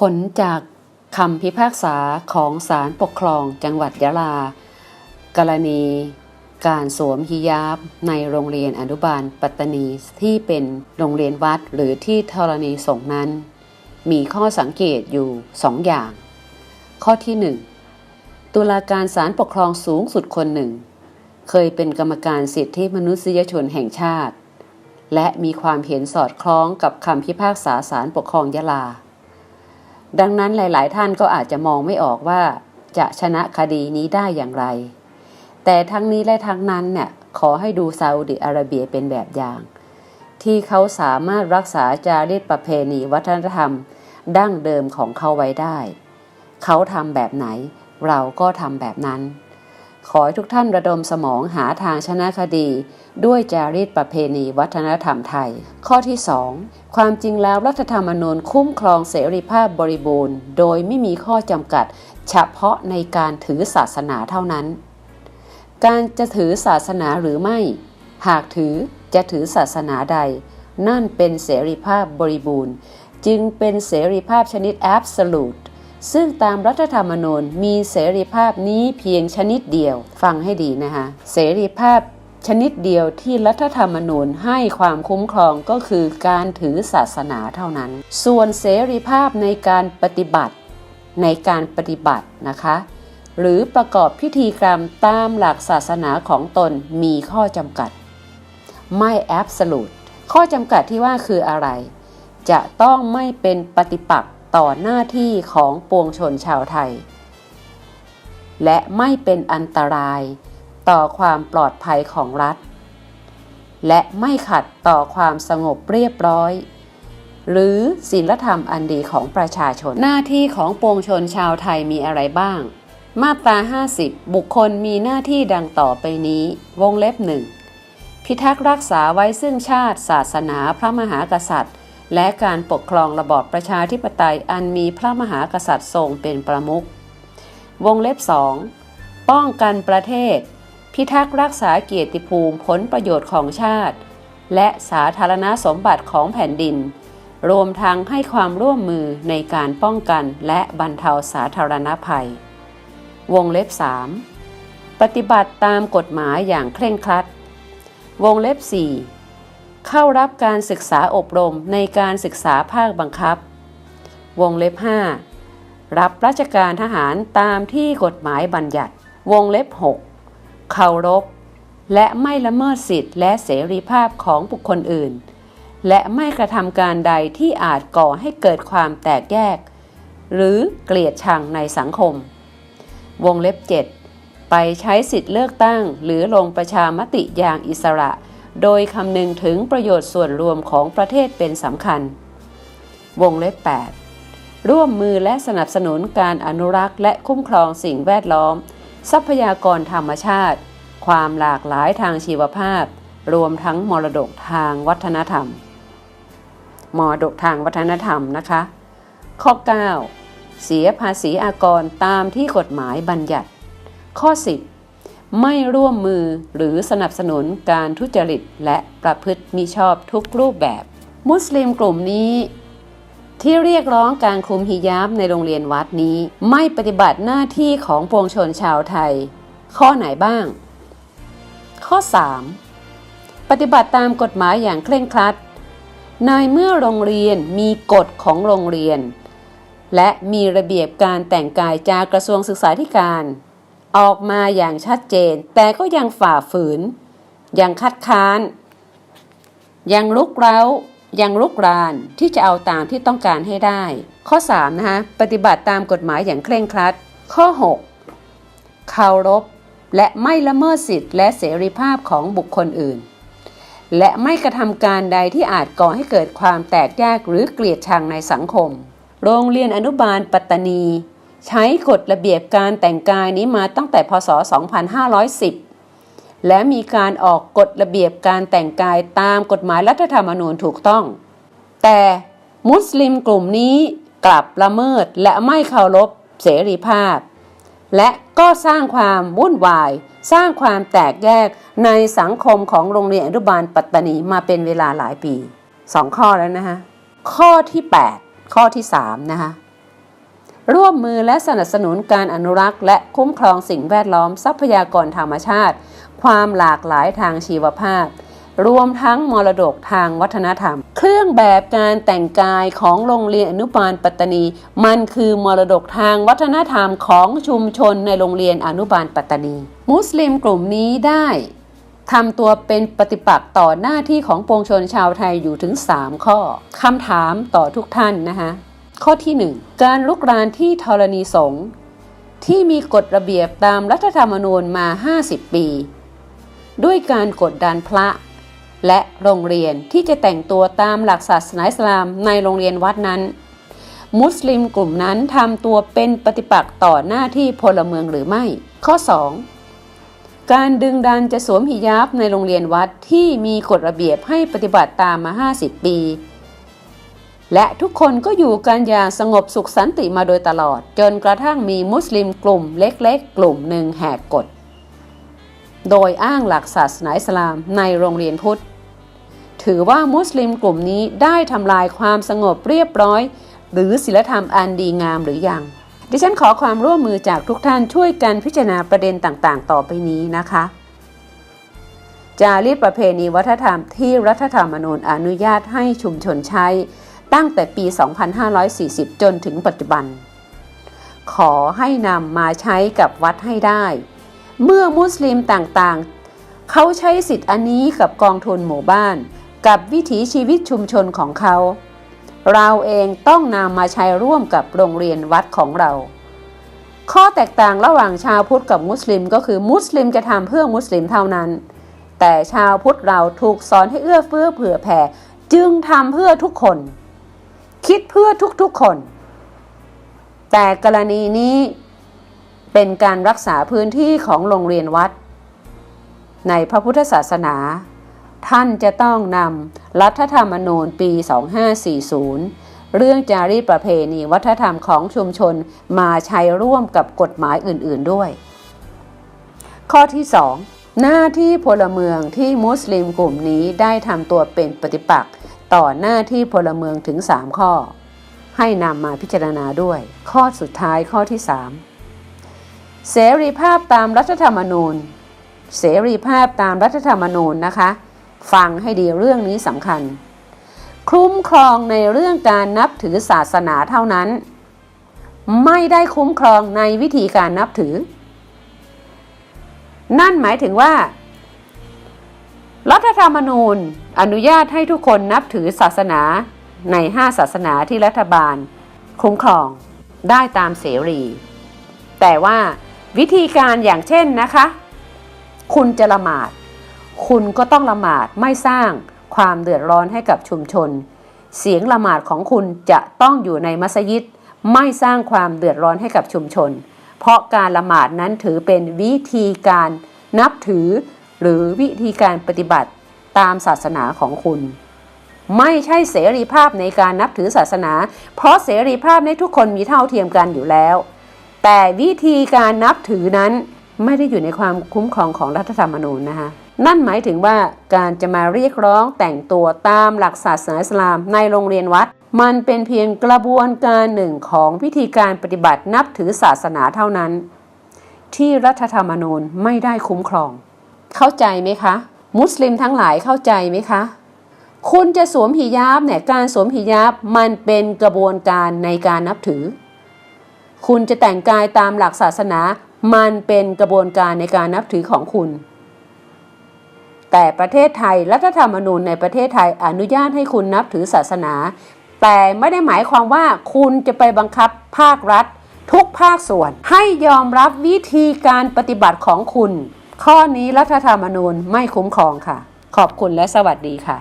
ผลจากคำพิพากษาของศาลปกครองจังหวัดยะลา กรณีการสวมฮิญาบในโรงเรียนอนุบาลปัตตานีที่เป็นโรงเรียนวัดหรือที่ธรณีสงนั้น มีข้อสังเกตอยู่สองอย่าง ข้อที่หนึ่งตุลาการศาลปกครองสูงสุดคนหนึ่ง เคยเป็นกรรมการสิทธิมนุษยชนแห่งชาติ และมีความเห็นสอดคล้องกับคำพิพากษาศาลปกครองยะลา ดังนั้นหลาย ๆ ท่านก็อาจจะมองไม่ออกว่าจะชนะคดีนี้ได้อย่างไร แต่ทั้งนี้และทั้งนั้นเนี่ยขอให้ดูซาอุดิอาระเบียเป็นแบบอย่าง ที่เขาสามารถรักษาจารีตประเพณีวัฒนธรรม ดั้งเดิมของเขาไว้ได้ เขาทำแบบไหน เราก็ทำแบบนั้น ขอให้ทุกท่านระดมสมองหาทางชนะคดี ด้วยจารีตประเพณีวัฒนธรรมไทย ข้อที่ 2 ความจริงแล้วรัฐธรรมนูญคุ้มครองเสรีภาพบริบูรณ์ โดยไม่มีข้อจำกัด เฉพาะในการถือศาสนาเท่านั้น การจะถือศาสนาหรือไม่ หากถือจะถือศาสนาใด นั่นเป็นเสรีภาพบริบูรณ์ จึงเป็นเสรีภาพชนิด absolute ซึ่งตามรัฐธรรมนูญมีเสรีภาพนี้เพียงชนิดเดียว ฟังให้ดีนะคะเสรีภาพชนิดเดียวที่รัฐธรรมนูญให้ความคุ้มครองก็คือการถือศาสนาเท่านั้น ส่วนเสรีภาพในการปฏิบัติในการปฏิบัตินะคะ หรือประกอบพิธีกรรมตามหลักศาสนาของตนมีข้อจำกัด ไม่ absolute ข้อจำกัดที่ว่าคืออะไร จะต้องไม่เป็นปฏิปักษ์ ต่อหน้าที่ของปวงชนชาวไทย และไม่เป็นอันตรายต่อความปลอดภัยของรัฐ และไม่ขัดต่อความสงบเรียบร้อย หรือศีลธรรมอันดีของประชาชนหน้าที่ของปวงชนชาวไทยมีอะไรบ้าง มาตรา 50 บุคคลมีหน้าที่ดังต่อไปนี้ วงเล็บหนึ่งพิทักษ์รักษาไว้ซึ่งชาติศาสนาพระมหากษัตริย์ และการปกครองระบอบประชาธิปไตยอันมีพระมหากษัตริย์ทรงเป็นประมุขวงเล็บ 2 ป้องกันประเทศ พิทักษ์รักษาเกียรติภูมิผลประโยชน์ของชาติ และสาธารณสมบัติของแผ่นดิน รวมทั้งให้ความร่วมมือในการป้องกันและบรรเทาสาธารณภัย วงเล็บ 3 ปฏิบัติตามกฎหมายอย่างเคร่งครัด วงเล็บ 4 เข้ารับการศึกษาอบรมในการศึกษาภาคบังคับ วงเล็บ 5 รับราชการทหารตามที่กฎหมายบัญญัติ วงเล็บ 6 เคารพ และไม่ละเมิดสิทธิและเสรีภาพของบุคคลอื่น และไม่กระทำการใดที่อาจก่อให้เกิดความแตกแยก หรือเกลียดชังในสังคม วงเล็บ 7 ไปใช้สิทธิเลือกตั้ง หรือลงประชามติอย่างอิสระ โดยคำนึงถึงประโยชน์ส่วนรวมของประเทศเป็นสำคัญ วงเล็บ 8 ร่วมมือและสนับสนุนการอนุรักษ์และคุ้มครองสิ่งแวดล้อม ทรัพยากรธรรมชาติ ความหลากหลายทางชีวภาพ รวมทั้งมรดกทางวัฒนธรรม มรดกทางวัฒนธรรมนะคะ ข้อ 9 เสียภาษีอากรตามที่กฎหมายบัญญัติ ข้อ 10 ไม่ร่วมมือหรือสนับสนุนการทุจริตและประพฤติมิชอบทุกรูปแบบ มุสลิมกลุ่มนี้ ที่เรียกร้องการคลุมฮิญาบในโรงเรียนวัดนี้ ไม่ปฏิบัติหน้าที่ของปวงชนชาวไทย ข้อไหนบ้าง ข้อ 3 ปฏิบัติตามกฎหมายอย่างเคร่งครัด ในเมื่อโรงเรียนมีกฎของโรงเรียน และมีระเบียบการแต่งกายจากกระทรวงศึกษาธิการ ออกมาอย่างชัดเจน แต่ก็ยังฝ่าฝืน ยังคัดค้าน ยังลุกเร้า ยังลุกรานที่จะเอาตามที่ต้องการให้ได้ ข้อ3นะคะปฏิบัติตามกฎหมายอย่างเคร่งครัด ข้อ 6 เคารพและไม่ละเมิดสิทธิและเสรีภาพของบุคคลอื่น และไม่กระทำการใดที่อาจก่อให้เกิดความแตกแยกหรือเกลียดชังในสังคม โรงเรียนอนุบาลปัตตานี ใช้กฎระเบียบการแต่งกายนี้มาตั้งแต่พศ 2510 และมีการออกกฎระเบียบการแต่งกายตามกฎหมายรัฐธรรมนูญถูกต้อง แต่มุสลิมกลุ่มนี้กลับละเมิดและไม่เคารพเสรีภาพ และก็สร้างความวุ่นวาย สร้างความแตกแยกในสังคมของโรงเรียนอนุบาลปัตตานีมาเป็นเวลาหลายปี 2 ข้อแล้วนะคะข้อที่ 8 ข้อที่3นะคะ ร่วมมือและสนับสนุนการอนุรักษ์ และคุ้มครองสิ่งแวดล้อมทรัพยากรธรรมชาติ ความหลากหลายทางชีวภาพ รวมทั้งมรดกทางวัฒนธรรม เครื่องแบบการแต่งกายของโรงเรียนอนุบาลปัตตานี มันคือมรดกทางวัฒนธรรมของชุมชนในโรงเรียนอนุบาลปัตตานี มุสลิมกลุ่มนี้ได้ทำตัวเป็นปฏิปักษ์ต่อหน้าที่ของปวงชนชาวไทยอยู่ถึง 3 ข้อคำถามต่อทุกท่านนะคะ ข้อที่ 1 การลุกรานที่ธรณีสงฆ์ที่มีกฎระเบียบตามรัฐธรรมนูญมา 50 ปี ด้วยการกดดันพระ และโรงเรียนที่จะแต่งตัวตามหลักศาสนาอิสลามในโรงเรียนวัดนั้น มุสลิมกลุ่มนั้นทำตัวเป็นปฏิปักษ์ต่อหน้าที่พลเมืองหรือไม่ ข้อ 2 การดึงดันจะสวมหิญาบในโรงเรียนวัดที่มีกฎระเบียบให้ปฏิบัติตามมา 50 ปี และทุกคนก็อยู่กันอย่างสงบสุขสันติมาโดยตลอด จนกระทั่งมีมุสลิมกลุ่มเล็กๆ กลุ่มหนึ่งแหกกฎ โดยอ้างหลักศาสนาอิสลามในโรงเรียนพุทธ ถือว่ามุสลิมกลุ่มนี้ได้ทำลายความสงบเรียบร้อย หรือศีลธรรมอันดีงามหรือยัง ดิฉันขอความร่วมมือจากทุกท่านช่วยกันพิจารณาประเด็นต่างๆ ต่อไปนี้นะคะจารีตประเพณีวัฒนธรรมที่รัฐธรรมนูญอนุญาตให้ชุมชนใช้ ตั้งแต่ปี 2540 จนถึงปัจจุบัน ขอให้นำมาใช้กับวัดให้ได้ เมื่อมุสลิมต่างๆ เขาใช้สิทธิ์อันนี้กับกองทุนหมู่บ้าน กับวิถีชีวิตชุมชนของเขา เราเองต้องนำมาใช้ร่วมกับโรงเรียนวัดของเรา ข้อแตกต่างระหว่างชาวพุทธกับมุสลิมก็คือมุสลิมจะทำเพื่อมุสลิมเท่านั้น แต่ชาวพุทธเราถูกสอนให้เอื้อเฟื้อเผื่อแผ่จึงทำเพื่อทุกคน คิดเพื่อทุกๆคน แต่กรณีนี้เป็นการรักษาพื้นที่ของโรงเรียนวัด ในพระพุทธศาสนา ท่านจะต้องนำรัฐธรรมนูญปี 2540 เรื่องจารีตประเพณีวัฒนธรรมของชุมชนมาใช้ร่วมกับกฎหมายอื่นๆด้วย ข้อที่ 2 หน้าที่พลเมืองที่มุสลิมกลุ่มนี้ได้ทำตัวเป็นปฏิปักษ์ ต่อหน้าที่พลเมืองถึง 3 ข้อ ให้นำมาพิจารณาด้วย ข้อสุดท้ายข้อที่ 3 เสรีภาพตามรัฐธรรมนูญ เสรีภาพตามรัฐธรรมนูญนะคะ ฟังให้ดีเรื่องนี้สำคัญ คุ้มครองในเรื่องการนับถือศาสนาเท่านั้น ไม่ได้คุ้มครองในวิธีการนับถือ นั่นหมายถึงว่า รัฐธรรมนูญอนุญาตให้ทุกคนนับถือศาสนาใน 5 ศาสนาที่รัฐบาล คุ้มครองได้ตามเสรี แต่ว่าวิธีการอย่างเช่นนะคะ คุณจะละหมาด คุณก็ต้องละหมาดไม่สร้างความเดือดร้อนให้กับชุมชน เสียงละหมาดของคุณจะต้องอยู่ในมัสยิด ไม่สร้างความเดือดร้อนให้กับชุมชน เพราะการละหมาดนั้นถือเป็นวิธีการนับถือ หรือวิธีการปฏิบัติตามศาสนาของคุณ ไม่ใช่เสรีภาพในการนับถือศาสนา เพราะเสรีภาพในทุกคนมีเท่าเทียมกันอยู่แล้ว แต่วิธีการนับถือนั้นไม่ได้อยู่ในความคุ้มครองของรัฐธรรมนูญนะคะนั่นหมายถึงว่าการจะมาเรียกร้องแต่งตัวตามหลักศาสนาอิสลามในโรงเรียนวัด มันเป็นเพียงกระบวนการหนึ่งของพิธีการปฏิบัตินับถือศาสนาเท่านั้น ที่รัฐธรรมนูญไม่ได้คุ้มครอง เข้าใจไหมคะ มุสลิมทั้งหลายเข้าใจไหมคะ คุณจะสวมหิญาบเนี่ยการสวมหิญาบมันเป็นกระบวนการในการนับถือ คุณจะแต่งกายตามหลักศาสนา มันเป็นกระบวนการในการนับถือของคุณ แต่ประเทศไทยรัฐธรรมนูญในประเทศไทยอนุญาตให้คุณนับถือศาสนา แต่ไม่ได้หมายความว่าคุณจะไปบังคับภาครัฐทุกภาคส่วนให้ยอมรับวิธีการปฏิบัติของคุณ ข้อนี้รัฐธรรมนูญไม่คุ้มครองค่ะ ขอบคุณและสวัสดีค่ะ